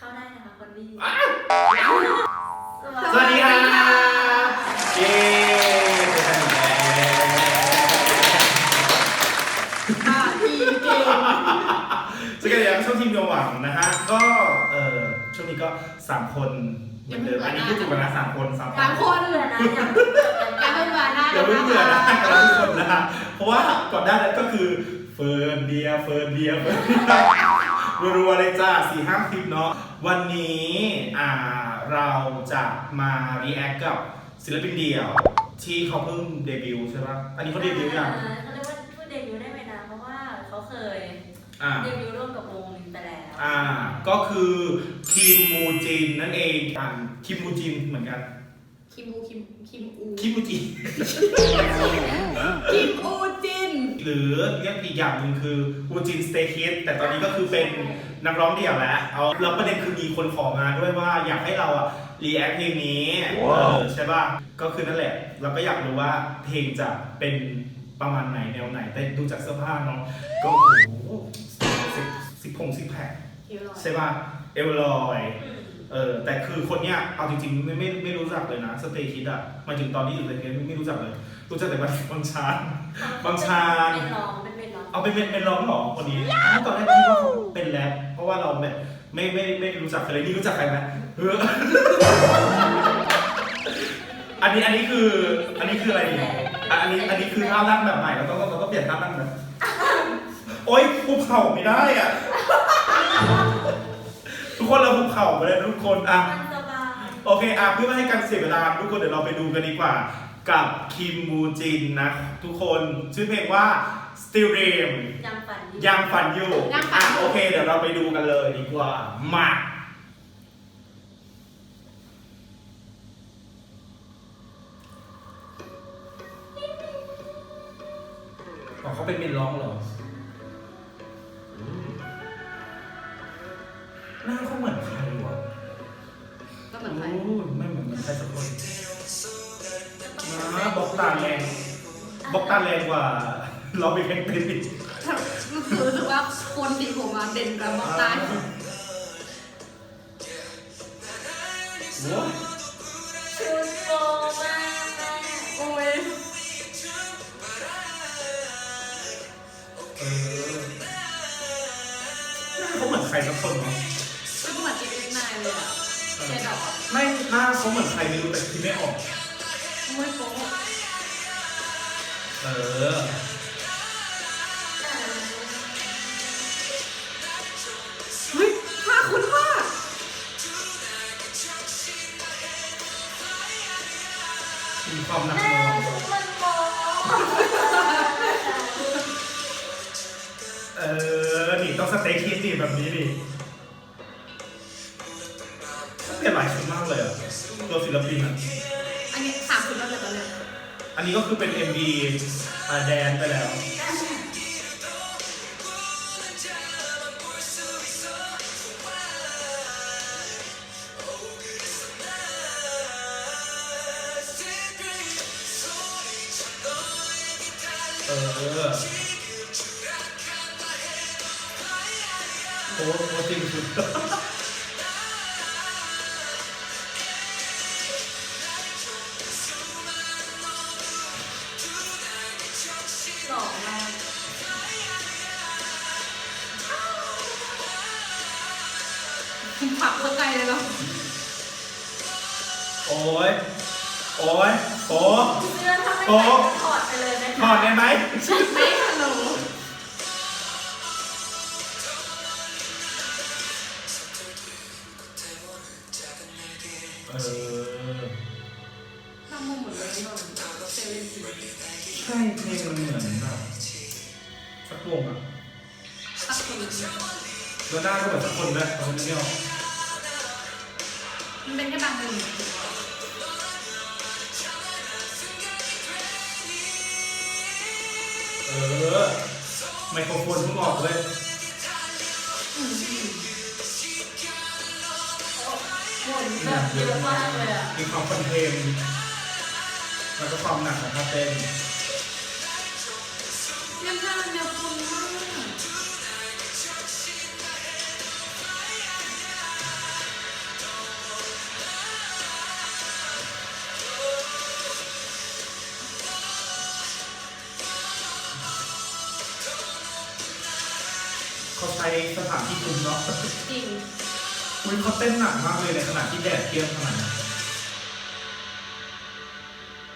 เข้าได้นะคะคนดีอ้าวสวัสดีครับเย้เจอกันอีกแล้วอ่าทีมเก่งสวัสดีครับช่วงทีมยงหวังนะฮะ ก็เออช่วงนี้ก็สามคนเหมือนเดิมอันนี้พูดถูกแล้วนะสามคนสามคนสามคนเบื่อนะอย่าเพิ่งเบื่อกันอย่าเพิ่งมาได้อย่าเพิ่งเบื่อนะกันทุกคนนะฮะเพราะว่าก่อนหน้านั้นก็คือเฟิร์นเดียเฟิร์นเดียเฟิร์นเดีย รัวๆเลยจ้าสี่ห้าคลิปเนาะวันนี้อ่าเราจะมา react กับศิลปินเดี่ยว ที่เขาเพิ่งเดบิวต์ใช่ปะอันนี้เขาเดบิวต์ยังเขาเรียกว่าพูดเดบิวต์ได้ไหมนะเพราะว่าเขาเคยอ่า เดบิวต์ร่วมกับวงหนึงไปแล้ว อ่า ก็คือคิมมูจินนั่นเองอ่านคิมมูจินเหมือนกัน คิมอูคิมคิมอูคิมมูจิน คิมอูจิ น หรือเรียกอีกอย่างหนึ่งคืออูจินสเตคิดแต่ตอนนี้ก็คือเป็นนักร้องเดี่ยวแล้วเอาแล้วประเด็นคือมีคนขอมาด้วยว่าอยากให้เราอะรีแอคเพลงนี้เออใช่ป่ะก็คือนั่นแหละเราก็อยากรู้ว่าเพลงจะเป็นประมาณไหนแนวไหน แต่ดูจากเสื้อผ้าเนาะก็โอ้โหสิบสิบพงสิบแผกคิวลอยใช่ป่ะเอลลอยอืมเออแต่คือคนเนี้ยเอาจริงๆไม่ไม่ไม่รู้จักเลยนะสเตคิดอะหมายถึงตอนที่อยู่สเตคิดไม่รู้จักเลย รู้จักแต่ว่าบางชานบางชาญเป็นร้องเป็นเป็นร้องเอาไปเป็นเป็นร้องเหรอคนนี้ตอนแรกคิดว่าเขาเป็นแรปเพราะว่าเราไม่ไม่ไม่ไม่รู้จักใครเลยนี่รู้จักใครไหมเอออันนี้อันนี้คืออันนี้คืออะไรเนี่ยอะอันนี้อันนี้คือท่านั่งแบบใหม่แล้วก็เราก็เปลี่ยนท่านั่งแบบโอ๊ยภูเข่าไม่ได้อะทุกคนเราภูเข่าไปเลยทุกคนอะมันสบายโอเคอะเพื่อไม่ให้การเสียเวลาทุกคนเดี๋ยวเราไปดูกันดีกว่า กับคิมบูจินนะทุกคนชื่อเพลงว่า Still Dream ยังฝันยังฝันอยู่ยังฝัอะนอยู่ โอเค เดี๋ยวเราไปดูกันเลยดีกว่า มาอ๋อเขาเป็นเมนร้องเหรออื ต้าแรงกว่าเราไปแข่งเต้นอีกรู้สึกว่าคนติดผมมาเด่นกว่าบอกตายโอ้ยชุดโบมากแม่โอ้ยเออเขาเหมือนใครสักคนเนาะก็เหมือนจีเอ็กนายเลยอะเจดอกไม่หน้าเขาเหมือนใครไม่รู้แต่คิดไม่ออกโอ้ยโป๊ะ เออ เฮ้ยผ้าคุณมากมีความหนักหน่วงเออ นี่ต้องสเต็กคิดดิแบบนี้ดิเปลี่ยนหลายชุดมากเลยอะตัวศิลปินอะ อันนี้ก็คือเป็น MV อ่าแดนไปแล้ว เออโอ้โหจริงสุด เสื้อถ้าไม่โป๊ะใส่ก็ถอดไปเลยนะคะถอดได้ไหมไม่ฮัลโหลเออ ทำมุมเหมือนเลยนนเซเว่นซีใช่เพลงมันเหมือนแบบสักวงอะตักคนแล้วหน้าก็เหมือนสักคนด้วยแต่คนไม่ออกมันเป็นแค่บางมุม เออ ไมโครโฟนเพิ่งออกเลยอืมหมุนแบบเยอะมากเลยอะมีความคอนเทนต์แล้วก็ความหนักของท่าเต้นยังหน้าแน ใช้สถานที่คุมเนาะจริงอุ้ยเขาเต้นหนักมากเลยในขณะที่แดดเปรี้ยงขนาดนั้น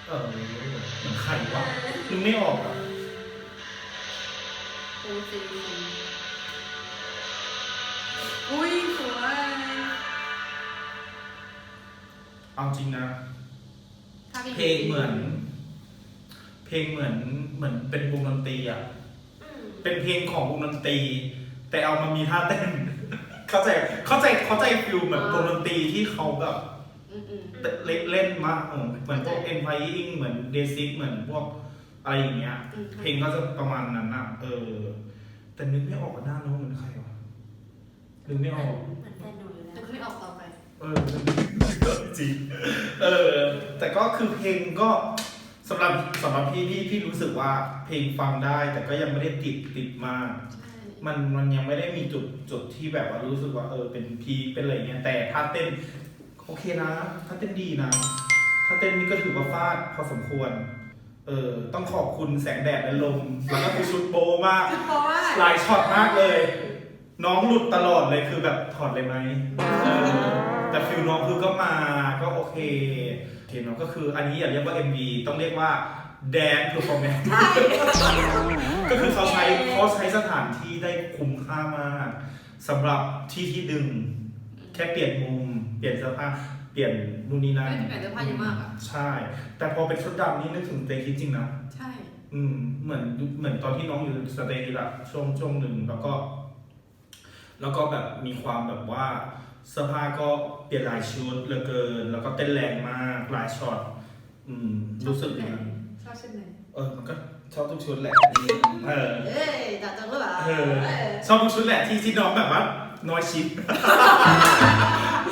เออเหมือนไข่วะนึกไม่ออกอะโอ้จริงอุ้ยสวยเอาจริงนะ ถ้าพี่เพลงเหมือน เพลงเหมือนเหมือนเป็นวงดนตรีอะ อืม เป็นเพลงของวงดนตรี แต่เอามามีท่าเต้น เข้าใจเข้าใจเข้าใจฟิลเหมือนวงดนตรีที่เขาแบบอืมอืมเล่นเล่นมากเหมือนพวกเอ็นไพอิงเหมือนเดซิกเหมือนพวกอะไรอย่างเงี้ย อืมเพลงก็จะประมาณนั้นอะ เออ แต่นึกไม่ออกว่าหน้าน้องเหมือนใครวะนึกไม่ออก เหมือนแฟนหนูอยู่แล้ว นึกไม่ออกต่อไป เออจริงเออ แต่ก็คือเพลงก็สำหรับสำหรับพี่พี่พี่รู้สึกว่าเพลงฟังได้ แต่ก็ยังไม่ได้ติดติดมาก ใช่ มันมันยังไม่ได้มีจุดจุดที่แบบว่ารู้สึกว่าเออเป็นพีคเป็นอะไรเงี้ยแต่ถ้าเต้นโอเคนะ ถ้าเต้นดีนะ ถ้าเต้นนี่ก็ถือว่าฟาดพอสมควร เออต้องขอบคุณแสงแดดและลม แล้วก็คือชุดโบมากคือเพราะว่าหลายช็อตมากเลย น้องหลุดตลอดเลยคือแบบถอดเลยไหมเออแต่ฟิลน้องคือก็มาก็โอเคโอเคเนาะก็คืออันนี้อย่าเรียกว่า MV ต้องเรียกว่า Dance Performance ใช่ก็คือเขาใช้เขาใช้สถานที่ได้คุ้มค่ามากสำหรับที่ที่ดึง แค่เปลี่ยนมุม เปลี่ยนเสื้อผ้าเปลี่ยนนู่นนี่นั่นไม่ได้เปลี่ยนเสื้อผ้าเยอะมากอะใช่ แต่พอเป็นชุดดำนี่นึกถึงเตคิดจริงนะใช่ อืม เหมือนเหมือนตอนที่น้องอยู่สเตย์อะช่วงช่วงหนึ่งแล้วก็ แล้วก็แบบมีความแบบว่าเสื้อผ้าก็เปลี่ยนหลายชุดเหลือเกิน แล้วก็เต้นแรงมากหลายช็อตอืม รู้สึกอย่างนั้นชอบเช่นไหนเออมันก็ ชอบทุกชุดแหละเออเอ้ยจัดจังเลยเหรอเออชอบทุกชุดแหละที่ที่น้องแบบว่าน้อยชิ้น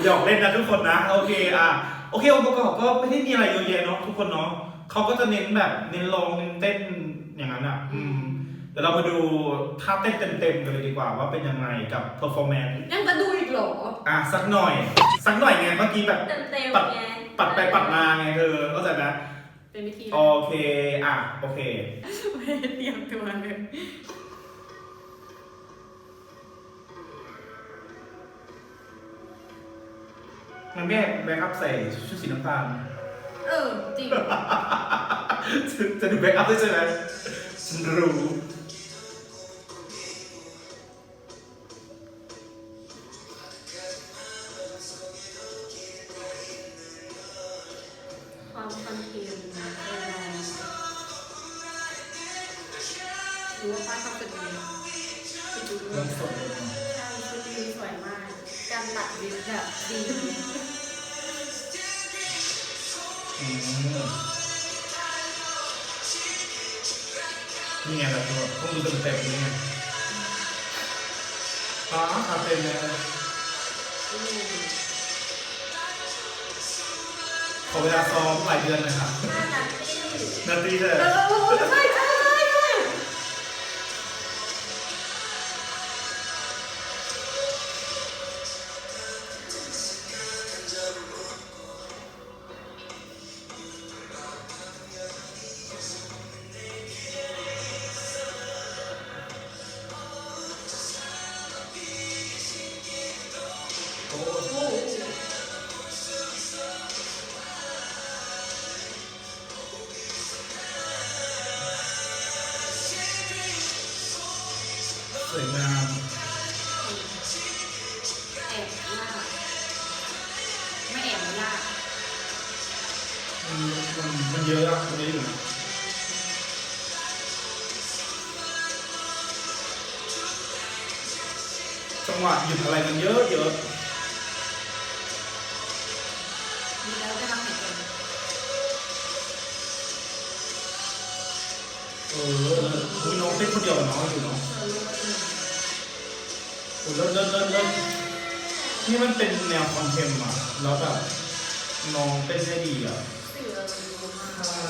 หยอกเล่นนะทุกคนนะ โอเคอะโอเคองค์ประกอบก็ไม่ได้มีอะไรเยอะแยะเนาะทุกคนเนาะเขาก็จะเน้นแบบเน้นร้องเน้นเต้นอย่างนั้นอะอืมเดี๋ยวเรามาดูท่าเต้นเต็มๆกันเลยดีกว่าว่าเป็นยังไงกับ performance ยังจะดูอีกเหรออะสักหน่อย สักหน่อยไงเมื่อกี้แบบเต็มเต็มปัดไงปัดไปปัดมาไงเธอเข้าใจไหม เป็นวิธีโอเค อะ โอเค ไม่ได้เตรียมตัวเลยมันแม่แบ็กอัพใส่ชุดสีน้ำตาล เออ จริง จะดูแบ็กอัพด้วยใช่ไหมฉันรู้ การตัดวิกแบบดีอืมนี่ไงล่ะตัวต้องดูเต็มๆนี่ไงอ๋อครับเต็มเลยอืมขอเวลาซ้อมหลายเดือนนะครับน่ารักดีนาทีเลย เออใช่ใช่ใช่ใช่ ยอะตรงนี้อยู่นะจังหวะหยุดอะไรมันเยอะเยอะมีแล้วได้รับหายใจเออเออมีน้องเต้นคนเดียวน้องอยู่เนาะเออรู้ว่าเป็นโอ้เลิศเลิศเลิศเลิศนี่มันเป็นแนวคอนเทมอะแล้วแบบน้องเต้นได้ดีอะ ออารมณ์ดีมากใช่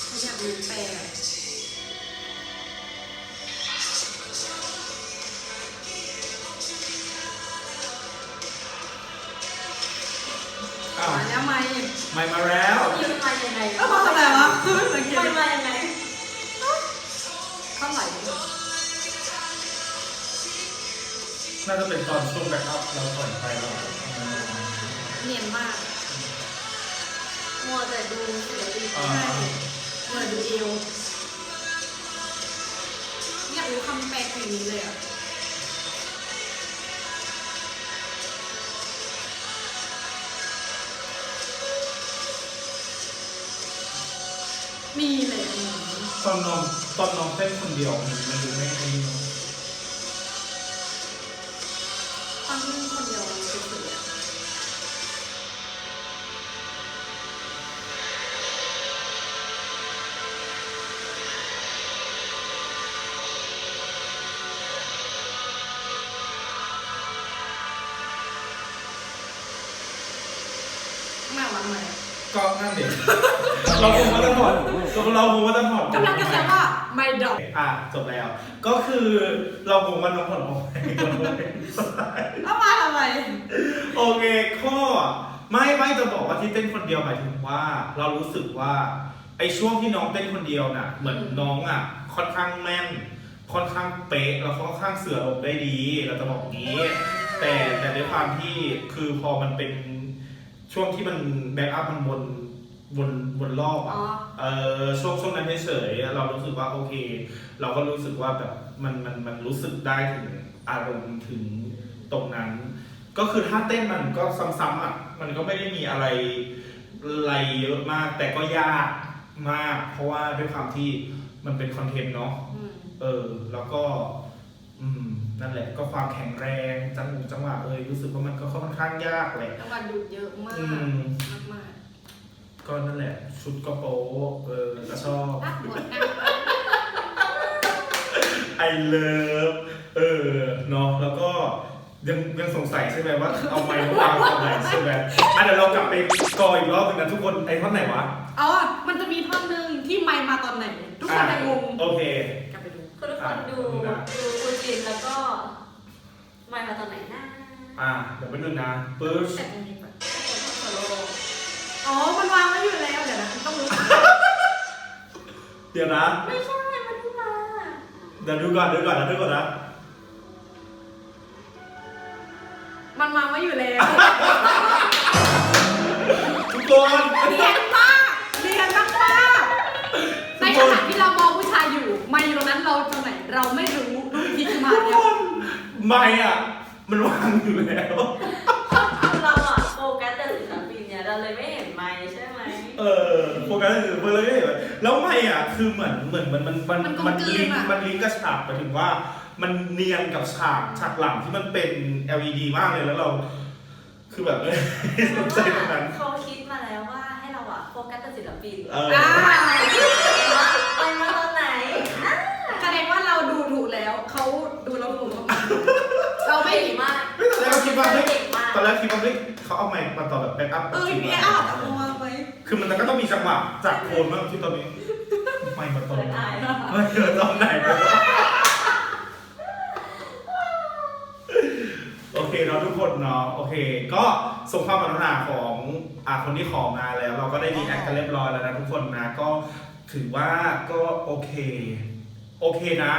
เขาอยากรู้แปลอ้าวมาแล้วไหมไม่มาแล้ว ยืนมายังไงเออมาทำอะไร น่าจะเป็นตอนช่วงแบ็คอัพเราปล่อยไปแล้วเนียนมากมัวแต่ดูศิลปินอ่าใช่เหมือนดูเอวอยากรู้คำแปลเพลงนี้เลยอะมีเลยอันนี้ตอนน้องตอนน้องเต้นคนเดียวมันมันดูไม่ไอ้นี่เนอะตอนที่มีคนเดียวมันเป็นสุดอะไม่เอาวันใหม่ก็นั่นเด็กเราคงว่าจะถอดเราเราคงว่าจะถอด กำลังจะแซวว่า ไม่ดอกอะจบแล้ว ก็คือเราคงว่าน้องผลออกไปคนเดียวแล้วมาทำไมโอเคข้อไม่ไม่จะบอกว่าที่เต้นคนเดียวหมายถึงว่า เรารู้สึกว่าไอ้ช่วงที่น้องเต้นคนเดียวน่ะ เหมือนน้องอะ ค่อนข้างแม่น ค่อนข้างเป๊ะแล้วค่อนข้างเสือลมได้ดี เราจะบอกอย่างนี้ แต่แต่ด้วยความที่คือพอมันเป็นช่วงที่มันแบ็กอัพมันวน วนวนรอบอะอ๋อเออช่วงช่วงนั้นเฉยๆเรารู้สึกว่าโอเค เราก็รู้สึกว่าแบบมันมันมันรู้สึกได้ถึงอารมณ์ถึงตรงนั้น ก็คือถ้าเต้นมันก็ซ้ำๆอะมันก็ไม่ได้มีอะไรอะไรเยอะมาก แต่ก็ยากมาก เพราะว่าด้วยความที่มันเป็นคอนเทนต์เนาะ อืม เออแล้วก็ อืม นั่นแหละ ก็ความแข็งแรงจังหวะจังหวะเอยรู้สึกว่ามันก็ค่อนข้างยากแหละจังหวัดดูเยอะมากอืม มาก ก็นั่นแหละ ชุดก็โป๊ะเออก็ชอบๆรักหมดนะ ไอเลิฟเออเนาะแล้วก็ยังยังสงสัยใช่ไหมว่าเอาไม้มาวางตรงไหนใช่ไหมอะเดี๋ยวเรากลับไปกออีกรอบหนึงนะทุกคนไอ้ท่อนไหนวะอ๋อ มันจะมีท่อนหนึ่งที่ไม่มาตอนไหน ทุกคนจะงงโอเค กลับไปดู คือทุกคนดูดูอูจินแล้วก็ไม่มาตอนไหนนะอะเดี๋ยวไปดูนะปึ๊บ แต่ตรงนี้ก่อนโซโล่ อ๋อ มันวางไว้อยู่แล้วเดี๋ยวนะต้องรู้เดี๋ยวนะ ไม่ใช่ มันเพิ่งมาเดี๋ยวดูก่อนดูก่อนนะดูก่อนนะ มันวางไว้อยู่แล้วทุกคนเรียนมากเรียนมากมากๆในขณะที่เรามองผู้ชายอยู่ไม่อยู่ตรงนั้นเราตรงไหนเราไม่รู้รู้อีกทีคือมาทุกเนี่คยนไม่อะ มันวางอยู่แล้ว กัสอยู่เบอร์เลยแล้วไม่อะคือเหมือนเหมือนมันมันมันมันลิงก์มันลิงก์กับฉากไปถึงว่า มันเนียนกับฉากฉากหลังที่มันเป็น LED มากเลยแล้วเรา คือแบบไม่สนใจตรงนั้น เขาคิดมาแล้วว่าให้เราอะโฟกัสแต่ศิลปินเออ อ่าไปมาตอนไหนอะแสดงว่าเราดูถูกแล้ว เขาดูเราถูกมากๆเราไม่เก่งมากไม่ตอนแรกเราคิดว่าเฮ้ยเก่งมาก ตอนแรกคิดว่าเฮ้ยเขาเอาไมค์มาต่อแบบแบ็กอัพเออจริงเนี่ยๆอ้าวแต่มองไว้คือมันก็ต้องมีจังหวะจากโคนมากที่ตอนนี้ไม่มาตอนเปิดไหนอายไม่เจอตอนไหนวะโอเคเนาะทุกคนเนาะโอเค ก็ส่งความปรารถนาของอ่าคนที่ขอมาแล้ว เราก็ได้ดีแอคกันเรียบร้อยแล้วนะทุกคนนะก็ถือว่าก็โอเค โอเคนะ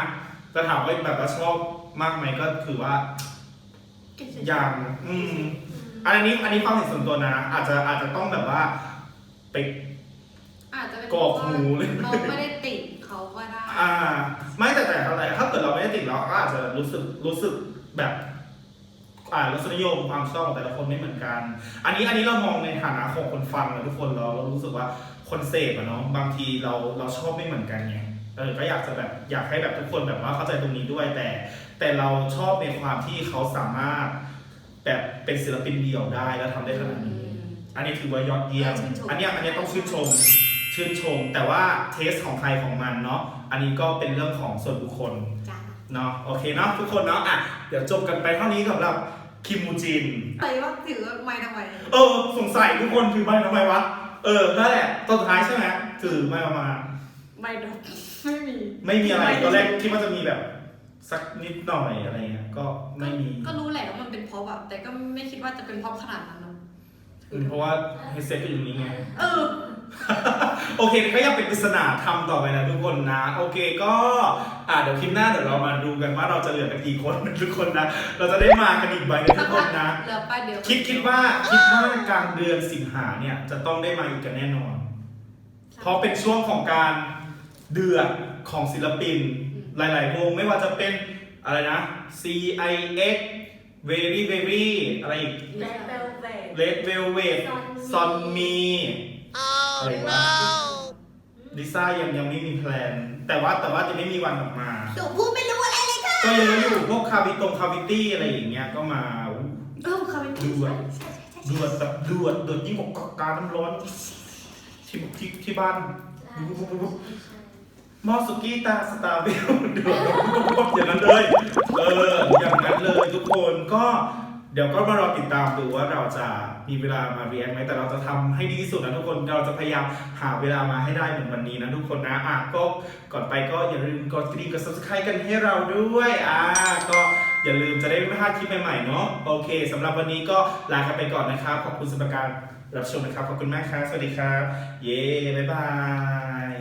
จะถามว่าแบบว่าชอบมากไหมก็คือว่าอ ย่างอืมอันนี้อันนี้ความเห็นส่วนตัวนะ อาจจะอาจจะต้องแบบว่าไป อาจจะเป็นกรอกหูเลยเราไม่ได้ติดเขาก็ได้ อ่า ไม่แต่แต่อะไรถ้าเกิดเราไม่ได้ติดเราก็อาจจะรู้สึกรู้สึกแบบ อ่ารสนิยมความชอบของแต่ละคนไม่เหมือนกัน อันนี้อันนี้เรามองในฐานะของคนฟังนะทุกคนเราเรารู้สึกว่าคนเสพอะเนาะบางทีเราเราชอบไม่เหมือนกันไง เออก็อยากจะแบบอยากให้แบบทุกคนแบบว่าเข้าใจตรงนี้ด้วยแต่ แต่เราชอบในความที่เขาสามารถแบบเป็นศิลปินเดี่ยวได้แล้วทำได้ขนาดนี้ อันนี้ถือว่ายอดเยี่ยมชื่นชมอันเนี้ยอันเนี้ยต้องชื่นชม ชื่นชม แต่ว่าเทสของใครของมันเนาะ อันนี้ก็เป็นเรื่องของส่วนบุคคลจ้าเนาะ โอเคเนาะทุกคนเนาะ อะ เดี๋ยวจบกันไปเท่านี้สำหรับคิมมูจิน แต่ว่าถือไม่ทำไมเออ สงสัยทุกคนถือไม้ทำไมวะ เออ นั่นแหละตอนสุดท้ายใช่ไหมถือไม้ออกมา ไม่ดอก ไม่มี ไม่มีอะไรตอนแรกคิดว่าจะมีแบบ สักนิดหน่อยอะไรเงี้ยก็ไม่มีก็รู้แหละว่ามันเป็นเพราะแบบแต่ก็ไม่คิดว่าจะเป็นเพราะขนาดนั้นเนอะอืมเพราะว่าเฮดเซ็ตก็อยู่นี่ไง เออ โอเคก็ยังเป็นปริศนาทำต่อไปนะทุกคนนะ โอเคก็อ่าเดี๋ยวคลิปหน้าเดี๋ยวเรามาดูกันว่าเราจะเหลือกันกี่คนนะทุกคนนะ เราจะได้มากันอีกไหมนะทุกคนนะ เหลือป้าเดียวคิดคิดว่าคิดว่ากลางเดือนสิงหาเนี่ยจะต้องได้มาอีกกันแน่นอน เพราะเป็นช่วงของการ เดือดของศิลปิน หลายๆวงไม่ว่าจะเป็นอะไรนะ CIX Very Very อะไรอีกแบ็คเบลเวท Red Velvet Son Me อะไรวะลิซ่ายังยังไม่มีแพลน แต่ว่าแต่ว่าจะไม่มีวันออกมา หนูพูดไม่รู้อะไรเลยค่ะก็ยังอยู่พวกคาวิตงคาวิตี้อะไรอย่างเงี้ยก็มาอู้เออเขาเป็นเดือดเดือดแบบเดือดเดือดยิ่งกว่าการน้ำร้อนที่ที่ที่บ้านห มอสุกี้ตาสตาร์เบลเดือดอย่างนั้นเลย เออ อย่างนั้นเลยทุกคนก็เดี๋ยวก็มารอติดตามดูว่าเราจะมีเวลามาเรียนไหมแต่เราจะทำให้ดีที่สุดนะทุกคนเราจะพยายามหาเวลามาให้ได้เหมือนวันนี้นะทุกคนนะอะก็ก่อนไปก็อย่าลืมกดกระดิ่งกด subscribe กันให้เราด้วยอะก็อย่าลืมจะได้ไม่พลาดคลิปใหม่ๆเนาะโอเคสำหรับวันนี้ก็ลากันไปก่อนนะครับขอบคุณสำหรับการรับชมนะครับขอบคุณมากครับสวัสดีครับ เย้บ๊ายบาย